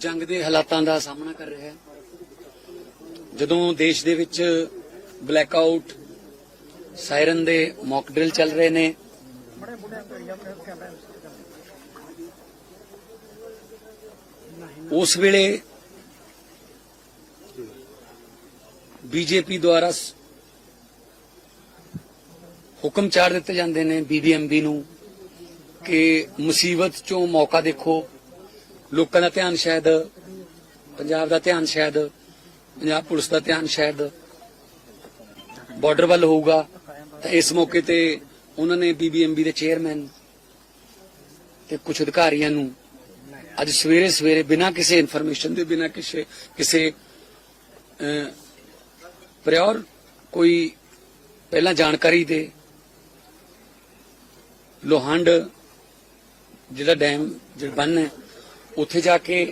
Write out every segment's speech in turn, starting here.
ਜੰਗ ਦੇ ਹਾਲਾਤਾਂ ਦਾ ਸਾਹਮਣਾ ਕਰ ਰਿਹਾ ਹੈ। ਜਦੋਂ ਦੇਸ਼ ਦੇ ਵਿੱਚ ਬਲੈਕਆਊਟ ਸਾਇਰਨ ਦੇ ਮੌਕ ਡਰਿਲ ਚੱਲ ਰਹੇ ਨੇ, ਉਸ ਵੇਲੇ ਬੀਜੇਪੀ ਦੁਆਰਾ ਹੁਕਮ ਚਾਰ ਦਿੱਤੇ ਜਾਂਦੇ ਨੇ ਬੀਬੀਐਮਬੀ ਨੂੰ ਕਿ ਮੁਸੀਬਤ ਚੋਂ ਮੌਕਾ ਦੇਖੋ। ਲੋਕਾਂ ਦਾ ਧਿਆਨ ਸ਼ਾਇਦ, ਪੰਜਾਬ ਦਾ ਧਿਆਨ ਸ਼ਾਇਦ, ਪੰਜਾਬ ਪੁਲਿਸ ਦਾ ਧਿਆਨ ਸ਼ਾਇਦ ਬਾਰਡਰ ਵੱਲ ਹੋਊਗਾ, ਤਾਂ ਇਸ ਮੌਕੇ ਤੇ ਉਹਨਾਂ ਨੇ ਬੀਬੀਐਮਬੀ ਦੇ ਚੇਅਰਮੈਨ ਤੇ ਕੁਝ ਅਧਿਕਾਰੀਆਂ ਨੂੰ ਅੱਜ ਸਵੇਰੇ ਸਵੇਰੇ ਬਿਨਾਂ ਕਿਸੇ ਇਨਫੋਰਮੇਸ਼ਨ ਦੇ, ਬਿਨਾਂ ਕਿਸੇ ਕਿਸੇ ਪ੍ਰਿਓਰ ਕੋਈ ਪਹਿਲਾਂ ਜਾਣਕਾਰੀ ਦੇ ਲੋਹੰਡ ਜਿਹੜਾ ਡੈਮ ਜਿਹੜਾ ਬੰਨ ਹੈ ਉੱਥੇ ਜਾ ਕੇ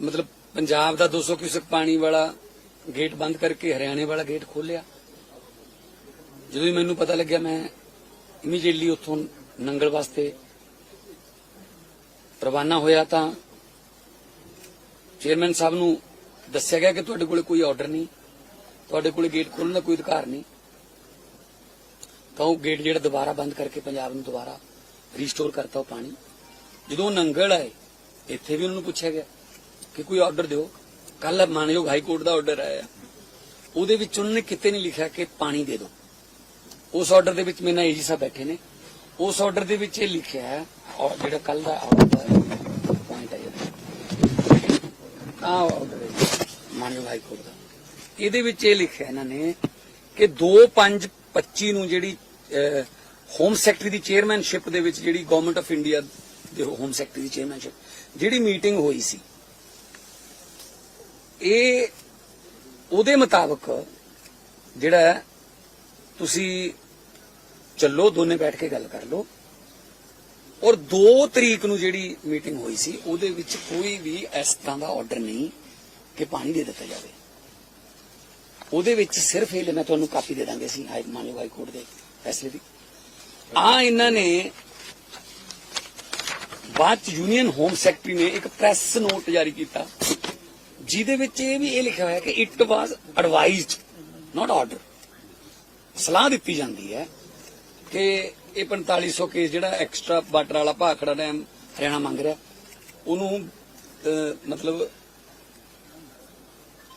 ਮਤਲਬ ਪੰਜਾਬ ਦਾ 200 ਕਿਊਸਕ ਪਾਣੀ ਵਾਲਾ ਗੇਟ ਬੰਦ ਕਰਕੇ ਹਰਿਆਣੇ ਵਾਲਾ ਗੇਟ ਖੋਲਿਆ ਜਦੋਂ ਹੀ ਮੈਨੂੰ ਪਤਾ ਲੱਗਿਆ ਮੈਂ ਇਮੀਡੀਏਟਲੀ ਉੱਥੋਂ ਨੰਗਲ ਵਾਸਤੇ ਰਵਾਨਾ ਹੋਇਆ ਤਾਂ ਚੇਅਰਮੈਨ ਸਾਹਿਬ ਨੂੰ ਦੱਸਿਆ ਗਿਆ ਕਿ ਤੁਹਾਡੇ ਕੋਲੇ ਕੋਈ ਆਰਡਰ ਨਹੀਂ, ਤੁਹਾਡੇ ਕੋਲੇ ਗੇਟ ਖੋਲਣ ਦਾ ਕੋਈ ਅਧਿਕਾਰ ਨਹੀਂ। ਤਾਂ ਉਹ ਗੇਟ ਜਿਹੜਾ ਦੁਬਾਰਾ ਬੰਦ ਕਰਕੇ ਪੰਜਾਬ ਨੂੰ ਦੁਬਾਰਾ ਰੀਸਟੋਰ ਕਰਤਾ ਉਹ ਪਾਣੀ। ਜਦੋਂ ਨੰਗਲ ਆਏ, ਇੱਥੇ ਵੀ ਉਹਨਾਂ ਨੂੰ ਪੁੱਛਿਆ ਗਿਆ ਕਿ ਕੋਈ ਆਰਡਰ ਦਿਓ। ਕੱਲ ਮਾਨਯੋਗ ਹਾਈ ਕੋਰਟ ਦਾ ਆਰਡਰ ਆਇਆ। ਉਹਦੇ ਵਿੱਚ ਉਹਨਾਂ ਨੇ ਕਿਤੇ ਨਹੀਂ ਲਿਖਿਆ ਕਿ ਪਾਣੀ ਦੇ ਦਿਓ। ਉਸ ਆਰਡਰ ਦੇ ਵਿੱਚ ਮੇਰੇ ਨਾਲ ਏਜੀ ਸਾਹਿਬ ਬੈਠੇ ਨੇ। ਉਸ ਆਰਡਰ ਦੇ ਵਿੱਚ ਇਹ ਲਿਖਿਆ ਹੈ, ਔਰ ਜਿਹੜਾ ਕੱਲ ਦਾ ਆਰਡਰ ਪੁਆਇੰਟ ਹੈ ਆ ਆਰਡਰ ਹੈ ਮਾਨਯੋਗ ਹਾਈ ਕੋਰਟ ਦਾ। ਇਹਦੇ ਵਿੱਚ ਇਹ ਲਿਖਿਆ ਇਹਨਾਂ ਨੇ ਕਿ 2525 ਨੂੰ ਜਿਹੜੀ ਹੋਮ ਸੈਕਟਰੀ ਦੀ ਚੇਅਰਮੈਨਸ਼ਿਪ ਦੇ ਵਿੱਚ ਜਿਹੜੀ ਗਵਰਨਮੈਂਟ ਆਫ ਇੰਡੀਆ ਦੇ ਹੋਮ ਸੈਕਟਰੀ ਦੀ ਚੇਅਰਮੈਨਸ਼ਿਪ ਜਿਹੜੀ ਮੀਟਿੰਗ ਹੋਈ ਸੀ, ਇਹ ਉਹਦੇ ਮੁਤਾਬਕ ਜਿਹੜਾ ਤੁਸੀਂ ਚੱਲੋ, ਦੋਨੇ ਬੈਠ ਕੇ ਗੱਲ ਕਰ ਲਓ। ਔਰ 2 ਤਰੀਕ ਨੂੰ ਜਿਹੜੀ ਮੀਟਿੰਗ ਹੋਈ ਸੀ, ਉਹਦੇ ਵਿੱਚ ਕੋਈ ਵੀ ਇਸ ਤਰ੍ਹਾਂ ਦਾ ਆਰਡਰ ਨਹੀਂ ਕਿ ਪਾਣੀ ਦੇ ਦਿੱਤਾ ਜਾਵੇ। ਉਹਦੇ ਵਿੱਚ ਸਿਰਫ ਇਹ ਮੈਂ ਤੁਹਾਨੂੰ ਕਾਪੀ ਦੇ ਦਾਂਗੇ ਸੀ ਹਾਈ ਮਾਨਯੋਗ ਹਾਈ ਕੋਰਟ ਦੇ ਫੈਸਲੇ ਦੀ। ਆ ਇਹਨਾਂ ਨੇ ਬਾਅਦ ਚ ਯੂਨੀਅਨ ਹੋਮ ਸੈਕਟਰੀ ਨੇ ਇੱਕ ਪ੍ਰੈਸ ਨੋਟ ਜਾਰੀ ਕੀਤਾ, ਜਿਹਦੇ ਵਿੱਚ ਇਹ ਵੀ ਇਹ ਲਿਖਿਆ ਹੋਇਆ ਕਿ it was advised not order ਸਲਾਹ ਦਿੱਤੀ ਜਾਂਦੀ ਹੈ ਕਿ ਇਹ 4500 ਕੇਸ ਜਿਹੜਾ ਐਕਸਟਰਾ ਵਾਟਰ ਵਾਲਾ ਭਾਖੜਾ ਡੈਮ ਹਰਿਆਣਾ ਮੰਗ ਰਿਹਾ, ਉਹਨੂੰ ਮਤਲਬ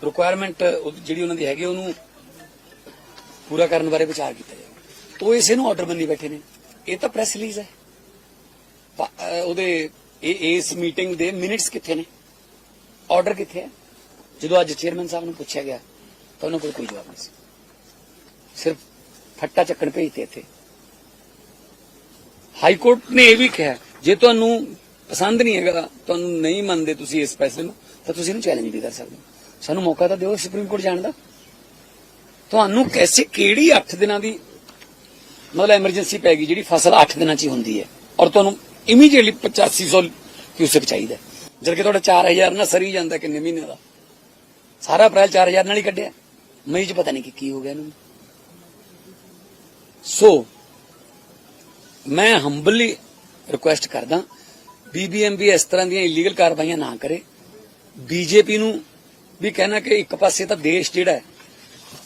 ਰਿਕੁਆਇਰਮੈਂਟ ਜਿਹੜੀ ਉਹਨਾਂ ਦੀ ਹੈਗੀ ਉਹਨੂੰ ਪੂਰਾ ਕਰਨ ਬਾਰੇ ਵਿਚਾਰ ਕੀਤਾ ਜਾਵੇ। ਤੋ ਇਸੇ ਨੂੰ ਆਰਡਰ ਮੰਨੀ ਬੈਠੇ ਨੇ। ਇਹ ਤਾਂ ਪ੍ਰੈਸ ਰਿਲੀਜ਼ ਹੈ। ਉਹਦੇ ਇਸ ਮੀਟਿੰਗ ਦੇ ਮਿੰਟਸ ਕਿੱਥੇ ਨੇ? ਆਰਡਰ ਕਿੱਥੇ ਹੈ? ਜਦੋਂ ਅੱਜ ਚੇਅਰਮੈਨ ਸਾਹਿਬ ਨੂੰ ਪੁੱਛਿਆ ਗਿਆ, ਤਾਂ ਉਹਨਾਂ ਕੋਲ ਕੋਈ ਜਵਾਬ ਨਹੀਂ ਸੀ। ਸਿਰਫ ਫੱਟਾ ਚੱਕਣ ਭੇਜਤੇ ਇੱਥੇ। ਹਾਈ ਕੋਰਟ ਨੇ ਇਹ ਵੀ ਕਿਹਾ, ਜੇ ਤੁਹਾਨੂੰ ਪਸੰਦ ਨਹੀਂ ਹੈਗਾ, ਤੁਹਾਨੂੰ ਨਹੀਂ ਮੰਨਦੇ ਤੁਸੀਂ ਇਸ ਫੈਸਲੇ ਨੂੰ, ਤਾਂ ਤੁਸੀਂ ਇਹਨੂੰ ਚੈਲੰਜ ਵੀ ਕਰ ਸਕਦੇ ਹੋ। ਸਾਨੂੰ ਮੌਕਾ ਤਾਂ ਦਿਓ ਸੁਪਰੀਮ ਕੋਰਟ ਜਾਣ ਦਾ। ਤੁਹਾਨੂੰ ਕੈਸੇ ਕਿਹੜੀ 8 ਦਿਨਾਂ ਦੀ ਮਤਲਬ ਐਮਰਜੈਂਸੀ ਪੈ ਗਈ ਜਿਹੜੀ ਫਸਲ 8 ਦਿਨਾਂ 'ਚ ਹੀ ਹੁੰਦੀ ਹੈ। ਔਰ ਤੁਹਾਨੂੰ ਇਮੀਡੀਏਟਲੀ 8500 ਕਿਊਸਕ ਚਾਹੀਦਾ ਹੈ। ਜਦ ਕਿ ਤੁਹਾਡਾ 4000 ਨਾਲ ਸਰੀ ਜਾਂਦਾ ਕਿੰਨੇ ਮਹੀਨੇ ਦਾ। ਸਾਰਾ ਅਪ੍ਰੈਲ 4000 ਨਾਲ ਹੀ ਕੱਢਿਆ। ਮਈ 'ਚ ਪਤਾ ਨਹੀਂ ਕਿ ਕੀ ਹੋ ਗਿਆ ਇਹਨੂੰ। ਸੋ ਮੈਂ ਹੰਬਲੀ ਰਿਕੁਐਸਟ ਕਰਦਾ ਬੀਬੀਐਮਬੀ ਇਸ ਤਰ੍ਹਾਂ ਦੀਆਂ ਇਲੀਗਲ ਕਾਰਵਾਈਆਂ ਨਾ ਕਰੇ। ਬੀਜੇਪੀ ਨੂੰ ਵੀ ਕਹਿਣਾ ਕਿ ਇੱਕ ਪਾਸੇ ਤਾਂ ਦੇਸ਼ ਜਿਹੜਾ ਹੈ,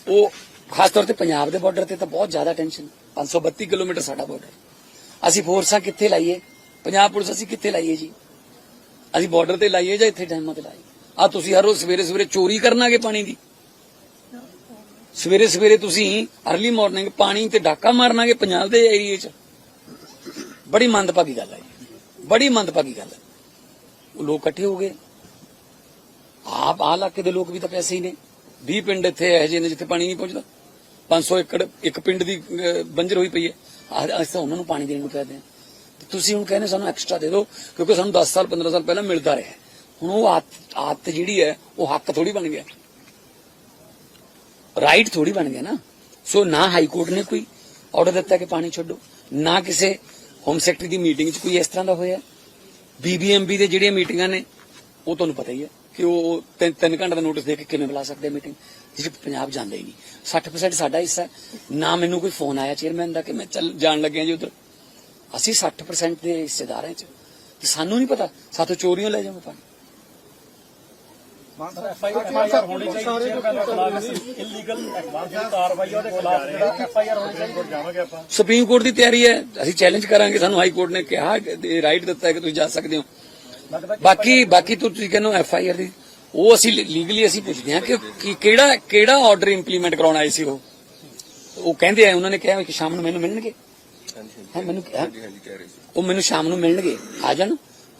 ਉਹ ਖਾਸ ਤੌਰ ਤੇ ਪੰਜਾਬ ਦੇ ਬਾਰਡਰ ਤੇ ਤਾਂ ਬਹੁਤ ਜ਼ਿਆਦਾ ਟੈਨਸ਼ਨ 532 ਕਿਲੋਮੀਟਰ ਸਾਡਾ ਬਾਰਡਰ ਅਸੀਂ ਫੋਰਸਾਂ ਕਿੱਥੇ ਲਾਈਏ? ਪੰਜਾਬ ਪੁਲਿਸ ਅਸੀਂ ਕਿੱਥੇ ਲਾਈਏ ਜੀ? ਅਸੀਂ ਬਾਰਡਰ ਤੇ ਲਾਈਏ ਜਾਂ ਇੱਥੇ ਡੈਮਾਂ ਤੇ ਲਾਈਏ? ਆ ਤੁਸੀਂ ਹਰ ਰੋਜ਼ ਸਵੇਰੇ ਸਵੇਰੇ ਚੋਰੀ ਕਰਨਾਗੇ ਪਾਣੀ ਦੀ। ਸਵੇਰੇ ਸਵੇਰੇ ਤੁਸੀਂ ਅਰਲੀ ਮਾਰਨਿੰਗ ਪਾਣੀ ਤੇ ਡਾਕਾ ਮਾਰਨਾਗੇ ਪੰਜਾਬ ਦੇ ਏਰੀਏ 'ਚ। ਬੜੀ ਮੰਦਭਾਗੀ ਗੱਲ ਹੈ ਜੀ। ਬੜੀ ਮੰਦਭਾਗੀ ਗੱਲ ਹੈ। ਉਹ ਲੋਕ ਇਕੱਠੇ ਹੋ ਗਏ। ਆਪ ਆਹ ਇਲਾਕੇ ਦੇ ਲੋਕ ਵੀ ਤਾਂ ਪੈਸੇ ਹੀ ਨੇ। 20 ਪਿੰਡ ਇੱਥੇ ਇਹੋ ਜਿਹੇ ਨੇ ਜਿੱਥੇ ਪਾਣੀ ਨਹੀਂ ਪਹੁੰਚਦਾ। 500 ਏਕੜ, ਇੱਕ ਪਿੰਡ ਦੀ ਬੰਜਰ ਹੋਈ ਪਈ ਹੈ। ਆਹ- ਅਸੀਂ ਤਾਂ ਉਹਨਾਂ ਨੂੰ ਪਾਣੀ ਦੇਣ ਨੂੰ ਕਹਦੇ ਹਾਂ। ਤੁਸੀਂ ਹੁਣ ਕਹਿੰਦੇ ਸਾਨੂੰ ਐਕਸਟਰਾ ਦੇ ਦਿਓ, ਕਿਉਂਕਿ ਸਾਨੂੰ 10 ਸਾਲ 15 ਸਾਲ ਪਹਿਲਾਂ ਮਿਲਦਾ ਰਿਹਾ। ਹੁਣ ਉਹ ਆਦਤ ਆਦਤ ਜਿਹੜੀ ਹੈ, ਉਹ ਹੱਕ ਥੋੜੀ ਬਣ ਗਿਆ। ਰਾਈਟ ਥੋੜੀ ਬਣ ਗਿਆ ਨਾ। ਸੋ ਨਾ ਹਾਈ ਕੋਰਟ ਨੇ ਕੋਈ ਆਰਡਰ ਦਿੱਤਾ ਕਿ ਪਾਣੀ ਛੱਡੋ। ਨਾ ਕਿਸੇ ਹੋਮ ਸੈਕਟਰੀ ਦੀ ਮੀਟਿੰਗ 'ਚ ਕੋਈ ਇਸ ਤਰ੍ਹਾਂ ਦਾ ਹੋਇਆ। ਬੀਬੀਐਮਬੀ ਦੇ ਜਿਹੜੀਆਂ ਮੀਟਿੰਗਾਂ ਨੇ, ਉਹ ਤੁਹਾਨੂੰ ਪਤਾ ਹੀ ਹੈ। ਕਿ ਉਹ ਤਿੰਨ ਤਿੰਨ ਘੰਟੇ ਦਾ ਨੋਟਿਸ ਦੇ ਕੇ ਕਿਵੇਂ ਬੁਲਾ ਸਕਦੇ ਮੀਟਿੰਗ ਜਿਸ 'ਚ ਪੰਜਾਬ ਜਾਂਦਾ ਹੀ ਨਹੀਂ। 60% ਸਾਡਾ ਹਿੱਸਾ ਹੈ। ਨਾ ਮੈਨੂੰ ਕੋਈ ਫੋਨ ਆਇਆ ਚੇਅਰਮੈਨ ਦਾ ਕਿ ਮੈਂ ਚੱਲ ਜਾਣ ਲੱਗਿਆ ਜੀ ਉਧਰ। ਅਸੀਂ 60% ਦੇ ਹਿੱਸੇਦਾਰ ਹਾਂ ਚ ਤੇ ਸਾਨੂੰ ਨਹੀਂ ਪਤਾ। ਸਾਥੋਂ ਚੋਰੀਆਂ ਲੈ ਜਾਵਾਂਗੇ ਪਾਣੀ ਐਫਆਈਆਰ ਹੋਣੀ ਚਾਹੀਦੀ ਹੈ। ਪਹਿਲਾਂ ਖਿਲਾਫ ਇਲੀਗਲ ਐਡਵਾਂਸ ਦੀ ਕਾਰਵਾਈ ਆ, ਉਹਦੇ ਖਿਲਾਫ ਜਿਹੜਾ ਐਫਆਈਆਰ ਹੋਣੀ ਚਾਹੀਦੀ ਜਾਵਾਂਗੇ ਆਪਾਂ। ਸੁਪਰੀਮ ਕੋਰਟ ਦੀ ਤਿਆਰੀ ਹੈ। ਅਸੀਂ ਚੈਲੰਜ ਕਰਾਂਗੇ। ਸਾਨੂੰ ਹਾਈ ਕੋਰਟ ਨੇ ਕਿਹਾ ਰਾਈਟ ਦਿੱਤਾ ਹੈ ਕਿ ਤੁਸੀਂ ਜਾ ਸਕਦੇ ਹੋ। ਬਾਕੀ ਬਾਕੀ ਤੋਂ ਤੁਸੀਂ ਕਹਿੰਦੇ ਐਫ ਆਈ ਆਰ ਦੀ। ਉਹ ਅਸੀਂ ਲੀਗਲੀ ਅਸੀਂ ਪੁੱਛਦੇ ਹਾਂ ਕਿ ਕਿ ਕਿਹੜਾ ਕਿਹੜਾ ਆਰਡਰ ਇੰਪਲੀਮੈਂਟ ਕਰਾਉਣਾ ਆਏ ਸੀ ਉਹ? ਉਹ ਕਹਿੰਦੇ ਆ ਉਹਨਾਂ ਨੇ ਕਿਹਾ ਕਿ ਸ਼ਾਮ ਨੂੰ ਮੈਨੂੰ ਮਿਲਣਗੇ। ਹਾਂ ਮੈਨੂੰ ਕਿਹਾ? ਉਹ ਮੈਨੂੰ ਸ਼ਾਮ ਨੂੰ ਮਿਲਣਗੇ। ਆ ਜਾਣ।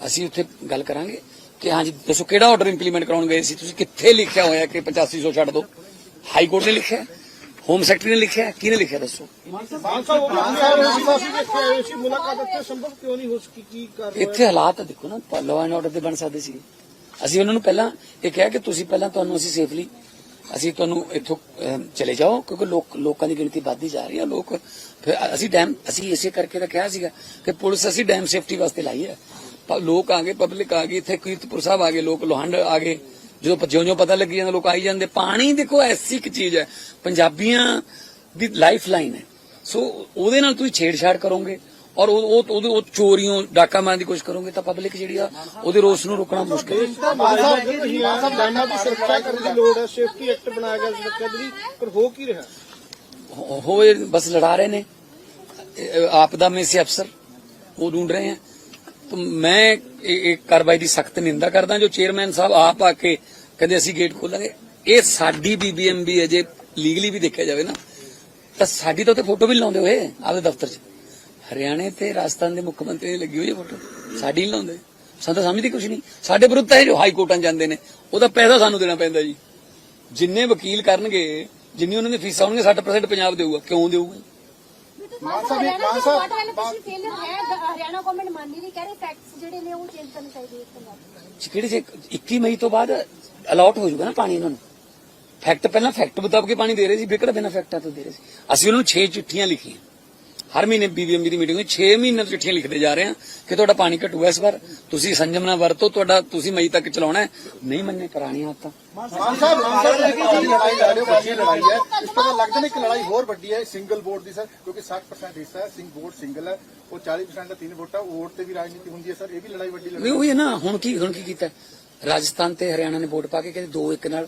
ਅਸੀਂ ਉੱਥੇ ਗੱਲ ਕਰਾਂਗੇ। ਕਿ ਹਾਂਜੀ ਦੱਸੋ ਕਿਹੜਾ ਆਰਡਰ ਇੰਪਲੀਮੈਂਟ ਕਰਾਉਣ ਗਏ ਸੀ? ਤੁਸੀਂ ਕਿੱਥੇ ਲਿਖਿਆ ਹੋਇਆ ਕਿ 8500 ਛੱਡ ਦਿਓ ਹਾਈ ਕੋਰਟ ਨੇ ਲਿਖਿਆ। ਹੋਮ ਸੈਕਟਰੀ ਨੇ ਲਿਖਿਆ ਕਿਹਨੇ ਲਿਖਿਆ ਦੱਸੋ? ਇੱਥੇ ਹਾਲਾਤ ਦੇਖੋ ਨਾ ਲਾਅ ਐਂਡ ਆਰਡਰ ਦੇ ਬਣ ਸਕਦੇ ਸੀ ਅਸੀਂ ਉਹਨਾਂ ਨੂੰ ਪਹਿਲਾਂ ਇਹ ਕਿਹਾ ਕਿ ਤੁਸੀਂ ਪਹਿਲਾਂ ਤੁਹਾਨੂੰ ਅਸੀਂ ਸੇਫਲੀ ਅਸੀਂ ਤੁਹਾਨੂੰ ਇੱਥੋਂ ਚਲੇ ਜਾਓ, ਕਿਉਂਕਿ ਲੋਕ, ਲੋਕਾਂ ਦੀ ਗਿਣਤੀ ਵੱਧਦੀ ਜਾ ਰਹੀ ਹੈ ਲੋਕ ਫਿਰ ਅਸੀਂ ਡੈਮ ਅਸੀਂ ਇਸੇ ਕਰਕੇ ਤਾਂ ਕਿਹਾ ਸੀਗਾ ਕਿ ਪੁਲਿਸ ਅਸੀਂ ਡੈਮ ਸੇਫਟੀ ਵਾਸਤੇ ਲਾਈ ਹੈ ਲੋਕ ਆ ਗਏ ਪਬਲਿਕ ਆ ਗਈ ਇੱਥੇ ਕੀਰਤਪੁਰ ਸਾਹਿਬ ਆ ਗਏ, ਲੋਕ ਲੋਹੰਡ ਆ ਗਏ। ਜਦੋਂ ਜਿਉਂ-ਜਿਉਂ ਪਤਾ ਲੱਗੀ ਜਾਂਦਾ ਲੋਕ ਆਈ ਜਾਂਦੇ ਪਾਣੀ ਦੇਖੋ ਐਸੀ ਇੱਕ ਚੀਜ਼ ਹੈ। ਪੰਜਾਬੀਆਂ ਦੀ ਲਾਈਫ ਲਾਈਨ ਹੈ। ਸੋ ਉਹਦੇ ਨਾਲ ਤੁਸੀਂ ਛੇੜਛਾੜ ਕਰੋਗੇ ਔਰ ਉਹ ਉਹਦੇ ਉਹ ਚੋਰੀਆਂ ਡਾਕਾ ਮਾਰਨ ਦੀ ਕੋਸ਼ਿਸ਼ ਕਰੋਗੇ ਤਾਂ ਪਬਲਿਕ ਜਿਹੜੀ ਆ ਉਹਦੇ ਰੋਸ ਨੂੰ ਰੋਕਣਾ ਮੁਸ਼ਕਿਲ ਹੈ। ਹੋਏ ਬਸ ਲੜਾ ਰਹੇ ਨੇ। ਆਪ ਦਾ ਸੇ ਅਫਸਰ ਉਹ ਢੂੰਡ ਰਹੇ ਹਨ ਮੈਂ ਇਹ ਕਾਰਵਾਈ ਦੀ ਸਖਤ ਨਿੰਦਾ ਕਰਦਾ ਜੋ ਚੇਅਰਮੈਨ ਸਾਹਿਬ ਆਪ ਆ ਕੇ ਕਹਿੰਦੇ ਅਸੀਂ ਗੇਟ ਖੋਲਾਂਗੇ। ਇਹ ਸਾਡੀ ਬੀਬੀਐਮਬੀ ਜੇ ਲੀਗਲੀ ਵੀ ਦੇਖਿਆ ਜਾਵੇ ਨਾ, ਤਾਂ ਸਾਡੀ ਤਾਂ ਉੱਤੇ ਫੋਟੋ ਵੀ ਲਾਉਂਦੇ ਹੋਏ, ਆਪਦੇ ਦਫ਼ਤਰ 'ਚ। ਹਰਿਆਣੇ ਤੇ ਰਾਜਸਥਾਨ ਦੇ ਮੁੱਖ ਮੰਤਰੀ ਦੀ ਲੱਗੀ ਹੋਈ ਫੋਟੋ ਸਾਡੀ ਨਹੀਂ ਲਾਉਂਦੇ। ਸਾਨੂੰ ਤਾਂ ਸਮਝਦੀ ਕੁਝ ਨਹੀਂ ਸਾਡੇ ਵਿਰੁੱਧ ਤਾਂ ਜੋ ਹਾਈ ਕੋਰਟਾਂ ਜਾਂਦੇ ਨੇ, ਉਹਦਾ ਪੈਸਾ ਸਾਨੂੰ ਦੇਣਾ ਪੈਂਦਾ ਜੀ। ਜਿੰਨੇ ਵਕੀਲ ਕਰਨਗੇ, ਜਿੰਨੀ ਉਹਨਾਂ ਦੀ ਫੀਸਾਂ ਹੋਣਗੀਆਂ 60% ਪੰਜਾਬ ਦੇਊਗਾ। ਕਿਉਂ ਦੇਊਗਾ ਮਾਨ ਸਾਹਿਬ ਮਾਨ ਸਾਹਿਬ। ਪਿਛਲੀ ਫੇਲਿਅਰ ਹੈ ਹਰਿਆਣਾ ਗਵਰਨਮੈਂਟ ਮੰਨ ਨਹੀਂ ਰਹੀ ਕਹਿ ਰਹੇ ਫੈਕਟਸ ਜਿਹੜੇ ਨੇ ਉਹ ਚੇਂਜ ਕਰਨੇ ਚਾਹੀਦੇ ਇੱਕ ਪੰਜਾਬ ਕਿਹੜੇ ਜੇ 21 ਮਈ ਤੋਂ ਬਾਅਦ ਅਲਾਟ ਹੋ ਜਾਊਗਾ ਨਾ ਪਾਣੀ ਇਹਨਾਂ ਨੂੰ। ਫੈਕਟ ਪਹਿਲਾਂ ਫੈਕਟ ਮੁਤਾਬਕ ਪਾਣੀ ਦੇ ਰਹੇ ਸੀ ਵਿਕੜ ਬਿਨਾਂ ਫੈਕਟਾਂ ਤੋਂ ਦੇ ਰਹੇ ਸੀ। ਅਸੀਂ ਉਹਨਾਂ ਨੂੰ 6 ਚਿੱਠੀਆਂ ਲਿਖੀਆਂ। ਹਰ ਮਹੀਨੇ ਬੀਬੀਐਮਬੀ ਦੀ ਮੀਟਿੰਗ ਵਿੱਚ 6 ਮਹੀਨੇ ਤੋਂ ਚਿੱਠੀਆਂ ਲਿਖਦੇ ਜਾ ਰਹੇ ਹਾਂ ਕਿ ਤੁਹਾਡਾ ਪਾਣੀ ਘਟੂਗਾ ਇਸ ਵਾਰ ਤੁਸੀਂ ਸੰਜਮ ਨਾਲ ਵਰਤੋ ਤੁਹਾਡਾ ਤੁਸੀਂ ਮਈ ਤੱਕ ਚਲਾਉਣਾ ਨਹੀਂ ਮੰਨੇ ਪੁਰਾਣੀਆਂ ਆਦਤਾਂ ਮਾਨ ਸਾਹਿਬ ਮਾਨ ਸਾਹਿਬ ਜਿਹੜੀ ਤੁਸੀਂ ਲੜਾਈ ਲੜ ਰਹੇ ਹੋ ਵੱਡੀ ਲੜਾਈ ਹੈ। ਇਸ ਤੋਂ ਬਾਅਦ ਲੱਗਦਾ ਨਹੀਂ ਕਿ ਲੜਾਈ ਹੋਰ ਵੱਡੀ ਹੈ ਸਿੰਗਲ ਵੋਟ ਦੀ ਸਰ ਕਿਉਂਕਿ 60% ਹਿੱਸਾ ਹੈ ਸਿੰਘ ਵੋਟ ਸਿੰਗਲ ਹੈ। ਉਹ 40% ਦਾ ਤਿੰਨ ਵੋਟਾਂ ਵੋਟ ਤੇ ਵੀ ਰਾਜਨੀਤੀ ਹੁੰਦੀ ਹੈ ਸਰ ਇਹ ਵੀ ਲੜਾਈ ਵੱਡੀ ਲੜਾਈ ਨਹੀਂ ਉਹ ਹੈ। ਨਾ ਹੁਣ ਕੀ ਹੁਣ ਕੀ ਕੀਤਾ ਰਾਜਸਥਾਨ ਤੇ ਹਰਿਆਣਾ ਨੇ ਵੋਟ ਪਾ ਕੇ ਕਹਿੰਦੇ ਦੋ ਇੱਕ ਨਾਲ।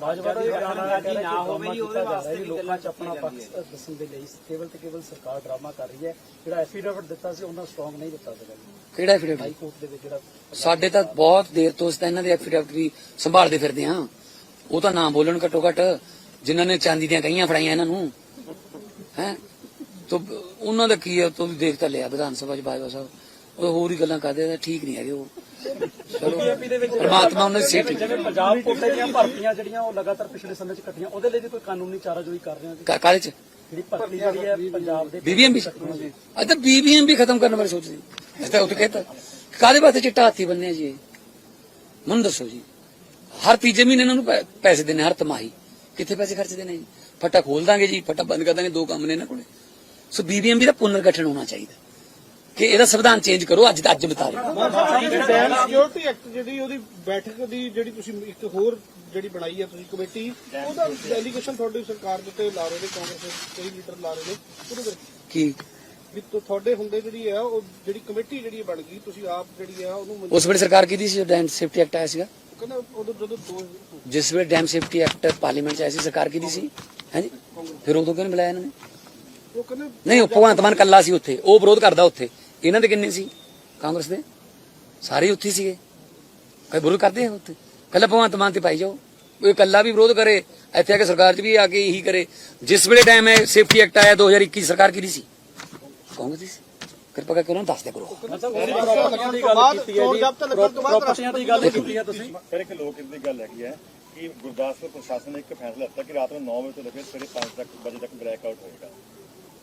ਬਾਜਵਾ ਦੀ ਰਾਜੀ ਨਾ ਹੋਵੇ ਜੀ ਉਹਦੇ ਵਾਸਤੇ ਵੀ ਲੋਕਾਂ 'ਚ ਆਪਣਾ ਪੱਖ ਦੱਸਣ ਦੇ ਲਈ ਕੇਵਲ ਤੇ ਕੇਵਲ ਸਰਕਾਰ ਡਰਾਮਾ ਕਰ ਰਹੀ ਹੈ ਜਿਹੜਾ ਐਫੀਡੇਵਿਟ ਦਿੱਤਾ ਸੀ ਉਹਨਾਂ ਸਟਰੋਂਗ ਨਹੀਂ ਦਿੱਤਾ ਸੀਗਾ ਕਿਹੜਾ ਐਫੀਡੇਵਿਟ ਹਾਈ ਕੋਰਟ ਦੇ ਵਿੱਚ ਜਿਹੜਾ ਸਾਡੇ ਤਾਂ ਬਹੁਤ ਦੇਰ ਤੋਂ ਅਸੀਂ ਤਾਂ ਇਹਨਾਂ ਦੇ ਐਫੀਡੇਵਿਟ ਵੀ ਸੰਭਾਲਦੇ ਫਿਰਦੇ ਹਾਂ। ਉਹ ਤਾਂ ਨਾ ਬੋਲਣ ਘੱਟੋ ਘੱਟ ਜਿਨ੍ਹਾਂ ਨੇ ਚਾਂਦੀ ਦੀਆਂ ਕਹੀਆਂ ਫੜਾਈਆਂ ਇਹਨਾਂ ਨੂੰ। ਹੈ? ਤੋ ਉਹਨਾਂ ਦਾ ਕੀ ਹੈ ਤੂੰ ਵੀ ਦੇਖ ਤਾਂ ਲਿਆ ਵਿਧਾਨ ਸਭਾ ਚ ਬਾਜਵਾ ਸਾਹਿਬ। ਉਹ ਹੋਰ ਹੀ ਗੱਲਾਂ ਕਰਦੇ ਆ ਠੀਕ ਨਹੀਂ ਹੈਗੇ ਉਹ। ਚਲੋ। ਪਰਮਾਤਮਾ ਉਹਨਾਂ ਦੀ ਠੀਕ ਜਿਵੇਂ ਪੰਜਾਬ ਕੋਟੇ ਦੀਆਂ ਭਰਤੀਆਂ ਜਿਹੜੀਆਂ ਉਹ ਲਗਾਤਾਰ ਪਿਛਲੇ ਸਮੇਂ 'ਚ ਕੱਟੀਆਂ ਉਹਦੇ ਲਈ ਵੀ ਕੋਈ ਕਾਨੂੰਨੀ ਚਾਰਾਜੋਈ ਕਰ ਰਹੇ ਹੋ? ਕਾਲੇ ਚ? ਜਿਹੜੀ ਭਰਤੀ ਜਿਹੜੀ ਹੈ ਪੰਜਾਬ ਦੇ ਬੀਬੀਐਮਬੀ ਅੱਜ ਤਾਂ ਬੀਬੀਐਮਬੀ ਖਤਮ ਕਰਨ ਬਾਰੇ ਸੋਚਦੇ। ਅਸੀਂ ਤਾਂ ਉੱਥੇ ਕਹਿੰਦਾ ਕਾਦੇ ਵਾਸਤੇ ਚਿੱਟਾ ਹਾਥੀ ਬੰਨਿਆ ਜੀ? ਮੈਨੂੰ ਦੱਸੋ ਜੀ। ਹਰ ਤੀਜੇ ਮਹੀਨੇ ਇਹਨਾਂ ਨੂੰ ਪੈਸੇ ਦੇਣੇ ਹਰ ਤਿਮਾਹੀ। ਕਿੱਥੇ ਪੈਸੇ ਖਰਚਦੇ ਨੇ ਜੀ? ਫੱਟਾ ਖੋਲ ਦਾਂਗੇ ਜੀ ਫੱਟਾ ਬੰਦ ਕਰ ਦਾਂਗੇ ਦੋ ਕੰਮ ਨੇ ਇਹਨਾਂ ਕੋਲੇ। ਸੋ ਬੀਬੀਐਮਬੀ ਦਾ ਪੁਨਰ ਗਠਨ ਹੋਣਾ ਚਾਹੀਦਾ। ਕਿ ਇਹਦਾ ਸੰਵਿਧਾਨ ਚੇਂਜ ਕਰੋ ਅੱਜ ਅੱਜ ਸਾਹਿਬ ਜਿਹੜੀ ਡੈਮ ਸਿਕਿਉਰਿਟੀ ਐਕਟ ਜਿਹੜੀ ਉਹਦੀ ਬੈਠਕ ਦੀ ਜਿਹੜੀ ਤੁਸੀਂ ਇੱਕ ਹੋਰ ਜਿਹੜੀ ਬਣਾਈ ਹੈ ਤੁਸੀਂ ਕਮੇਟੀ ਉਹਦਾ ਐਲੀਗੇਸ਼ਨ ਤੁਹਾਡੀ ਸਰਕਾਰ ਦੇ ਉੱਤੇ ਲਾ ਰਹੇ ਨੇ ਕਾਂਗਰਸ ਦੇ ਕਈ ਲੀਡਰ ਲਾ ਰਹੇ ਨੇ ਉਹਦੇ ਕੀ? ਵੀ ਤੁ- ਤੁਹਾਡੇ ਹੁੰਦੇ ਜਿਹੜੀ ਹੈ ਉਹ ਜਿਹੜੀ ਕਮੇਟੀ ਜਿਹੜੀ ਬਣ ਗਈ ਤੁਸੀਂ ਆਪ ਜਿਹੜੀ ਆ ਉਹਨੂੰ ਉਸ ਵੇਲੇ ਸਰਕਾਰ ਕੀਤੀ ਸੀ ਡੈਮ ਸੇਫਟੀ ਐਕਟ ਆਇਆ ਸੀਗਾ? ਦੋ ਜਿਸ ਵੇਲੇ ਡੈਮ ਸੇਫਟੀ ਐਕਟ ਪਾਰਲੀਮੈਂਟ ਚ ਆਇਆ ਸੀ ਸਰਕਾਰ ਕੀਤੀ ਸੀ? ਹਾਂਜੀ ਫਿਰ ਉਦੋਂ ਕਿਉਂ ਨਹੀਂ ਬੁਲਾਇਆ ਇਹਨਾਂ ਨੇ? ਉਹ ਕਹਿੰਦੇ ਨਹੀਂ ਉਹ ਭਗਵੰਤ ਮਾਨ ਕੱਲਾ ਸੀ ਉੱਥੇ ਉਹ ਵਿਰੋਧ ਕਰਦਾ ਉੱਥੇ। ਇਹਨਾਂ ਦੇ ਕਿੰਨੇ ਸੀ? ਕਾਂਗਰਸ ਦੇ? ਸਾਰੇ ਉੱਥੇ ਸੀਗੇ। ਕੋਈ ਵਿਰੋਧ ਕਰਦੇ ਆ ਉੱਥੇ? ਕੱਲਾ ਭਗਵੰਤ ਮਾਨ ਤੇ ਪਾਈ ਜਾਓ। ਉਹ ਕੱਲਾ ਵੀ ਵਿਰੋਧ ਕਰੇ ਇੱਥੇ ਆ ਕੇ ਸਰਕਾਰ 'ਚ ਵੀ ਆ ਕੇ ਇਹੀ ਕਰੇ। ਜਿਸ ਵੇਲੇ ਟਾਈਮ ਹੈ ਸੇਫਟੀ ਐਕਟ ਆਇਆ 2021 ਸਰਕਾਰ ਕਿਹਦੀ ਸੀ? ਕਹੋਗੇ ਤੁਸੀਂ ਕਿਰਪਾ ਕਰਕੇ ਉਹਨਾਂ ਨੂੰ ਦੱਸ ਦਿਆ ਕਰੋ। ਪ੍ਰਾਪਰਟੀਆਂ ਦੀ ਗੱਲ ਕੀਤੀ ਹੈ ਜੀ ਪ੍ਰਾਪਰਟੀਆਂ ਦੀ ਗੱਲ ਕੀਤੀ ਹੈ ਤੁਸੀਂ? ਫਿਰ ਇੱਕ ਲੋਕ ਦੀ ਗੱਲ ਹੈਗੀ ਹੈ ਕਿ ਗੁਰਦਾਸਪੁਰ ਪ੍ਰਸ਼ਾਸਨ ਨੇ ਇੱਕ ਫੈਸਲਾ ਲਿੱਤਾ ਕਿ ਰਾਤ ਨੂੰ 9 ਵਜੇ ਤੋਂ ਲੈ ਕੇ ਸਵੇਰੇ 5 ਤੱਕ ਵਜੇ ਤੱਕ ਬਲੈਕ ਆਊਟ ਹੋਏਗਾ।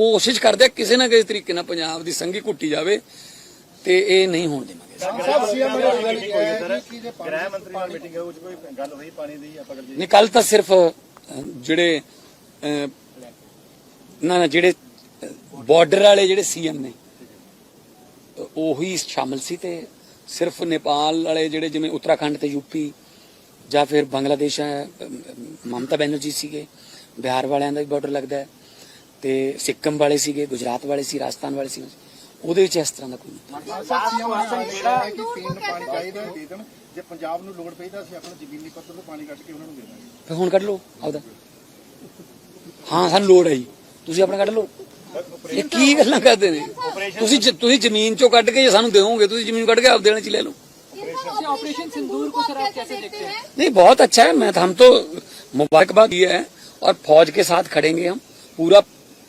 ਕੋਸ਼ਿਸ਼ ਕਰਦੇ ਆ ਕਿਸੇ ਨਾ ਕਿਸੇ ਤਰੀਕੇ ਨਾਲ ਪੰਜਾਬ ਦੀ ਸੰਗੀ ਘੁੱਟੀ ਜਾਵੇ ਤੇ ਇਹ ਨਹੀਂ ਹੋਣ ਦੇਵਾਂਗੇ। ਸਾਹਿਬ ਸੀਐਮ ਗੱਲ ਕੀਤੀ ਗ੍ਰਹਿ ਮੰਤਰੀ ਨਾਲ ਮੀਟਿੰਗ ਹੈ ਉਹ 'ਚ ਕੋਈ ਗੱਲ ਹੋਈ ਪਾਣੀ ਦੀ ਆਪਾਂ ਗੱਲ ਨਹੀਂ ਕੱਲ ਤਾਂ ਸਿਰਫ ਜਿਹੜੇ ਨਾ ਨਾ ਜਿਹੜੇ ਬਾਰਡਰ ਵਾਲੇ ਜਿਹੜੇ ਸੀਐਮ ਨੇ ਉਹੀ ਸ਼ਾਮਲ ਸੀ ਤੇ ਸਿਰਫ ਨੇਪਾਲ ਵਾਲੇ ਜਿਹੜੇ ਜਿਵੇਂ ਉੱਤਰਾਖੰਡ ਤੇ ਯੂਪੀ ਜਾਂ ਫਿਰ ਬੰਗਲਾਦੇਸ਼ ਮਮਤਾ ਬੈਨਰਜੀ ਸੀਗੇ ਬਿਹਾਰ ਵਾਲਿਆਂ ਦਾ ਵੀ ਬਾਰਡਰ ਲੱਗਦਾ ਹੈ। ਤੇ ਸਿੱਕਮ ਵਾਲੇ ਸੀਗੇ ਗੁਜਰਾਤ ਵਾਲੇ ਸੀ ਰਾਜਸਥਾਨ ਵਾਲੇ ਸੀ ਉਹਦੇ ਵਿੱਚ ਇਸ ਤਰ੍ਹਾਂ ਦਾ ਕੋਈ ਨਹੀਂ ਸਾਹਿਬ ਸੀਐਮ ਨੇ ਕਿਹਾ ਹੈ ਕਿ ਪੀਣ ਨੂੰ ਪਾਣੀ ਚਾਹੀਦਾ ਹੈ, ਦੇ ਦੇਣ ਜੇ ਪੰਜਾਬ ਨੂੰ ਲੋੜ ਪਈ ਤਾਂ ਅਸੀਂ ਆਪਣਾ ਜ਼ਮੀਨੀ ਪੱਧਰ ਤੋਂ ਪਾਣੀ ਕੱਢ ਕੇ ਉਹਨਾਂ ਨੂੰ ਦੇ ਦਾਂਗੇ ਫਿਰ ਹੁਣ ਕੱਢ ਲਓ ਆਪਦਾ ਹਾਂ ਸਾਨੂੰ ਲੋੜ ਹੈ ਜੀ ਤੁਸੀਂ ਆਪਣਾ ਕੱਢ ਲਓ ਇਹ ਕੀ ਗੱਲਾਂ ਕਰਦੇ ਨੇ ਤੁਸੀਂ ਜ- ਤੁਸੀਂ ਜ਼ਮੀਨ ਚੋਂ ਕੱਢ ਕੇ ਜੇ ਸਾਨੂੰ ਦਿਓਗੇ ਤੁਸੀਂ ਜ਼ਮੀਨ ਕੱਢ ਕੇ ਆਪ ਦੇਣੇ ਚ ਲੈ ਲਓ ऑपरेशन सिंदूर को सर आप कैसे देखते हैं नहीं बहुत अच्छा है मैं हम तो मुबारकबाद दिया है और फौज के साथ खड़ेंगे हम पूरा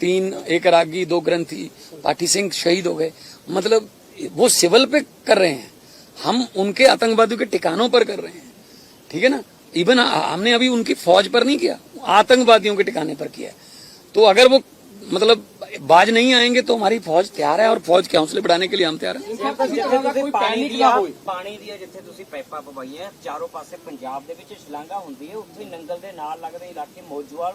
तीन एक रागी दो ग्रंथी पाठी सिंह शहीद हो गए मतलब वो सिविल पे कर रहे हैं हम उनके आतंकवादियों के ठिकानों पर कर रहे हैं ठीक है ना इवन हमने अभी उनकी फौज पर नहीं किया आतंकवादियों के ठिकाने पर किया है। तो अगर वो मतलब बाज नहीं आएंगे तो हमारी फौज तैयार है और फौज के हौसले बढ़ाने के लिए हम तैयार हैं ਜਿੱਥੇ ਤੁਸੀਂ ਪਾਣੀ ਦੀਆਂ ਪਾਣੀ ਦੀਆਂ ਜਿੱਥੇ ਤੁਸੀਂ ਪਾਈਪਾਂ ਪਵਾਈਆਂ ਚਾਰੋਂ ਪਾਸੇ ਪੰਜਾਬ ਦੇ ਵਿੱਚ ਸ਼ਲਾਂਘਾ ਹੁੰਦੀ ਹੈ ਉੱਥੇ ਨੰਗਲ ਦੇ ਨਾਲ ਲੱਗਦੇ ਇਲਾਕੇ ਮੋਜਵਾਲ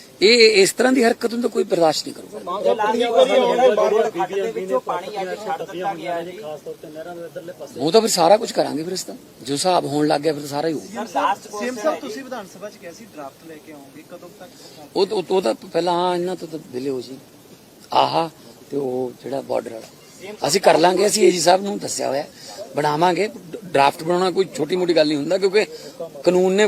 ਇਹ ਇਸ ਤਰ੍ਹਾਂ ਦੀ ਹਰਕਤ ਨੂੰ ਤਾਂ ਕੋਈ ਬਰਦਾਸ਼ਤ ਨਹੀਂ ਕਰੂਗਾ। ਉਹ ਤਾਂ ਫਿਰ ਸਾਰਾ ਕੁਝ ਕਰਾਂਗੇ ਫਿਰ ਇਸ ਤਾਂ ਜੋ ਹਿਸਾਬ ਹੋਣ ਲੱਗ ਗਿਆ ਫਿਰ ਸਾਰਾ ਹੀ ਹੋਊ ਲਾਸਟ ਸੀਐਮ ਸਾਹਿਬ ਤੁਸੀਂ ਵਿਧਾਨ ਸਭਾ ਚ ਕਿਹਾ ਸੀ ਡਰਾਫਟ ਲੈ ਕੇ ਆਉਂਗੇ ਕਦੋਂ ਤੱਕ ਉਹ ਉਹ ਤਾਂ ਪਹਿਲਾਂ ਹਾਂ ਇਹਨਾਂ ਤੋਂ ਤਾਂ ਦਿਲੇ ਹੋ ਜੀ। ਆਹਾ ਤੇ ਉਹ ਜਿਹੜਾ ਬਾਰਡਰ ਵਾਲਾ। ਅਸੀਂ ਕਰ ਲਾਂਗੇ ਅਸੀਂ ਏਜੀ ਸਾਹਿਬ ਨੂੰ ਦੱਸਿਆ ਹੋਇਆ। ਬਣਾਵਾਂਗੇ। ਡਰਾਫਟ ਬਣਾਉਣਾ ਕੋਈ ਛੋਟੀ ਮੋਟੀ ਗੱਲ ਨਹੀਂ ਹੁੰਦਾ ਕਿਉਂਕਿ ਕਾਨੂੰਨ ਨੇ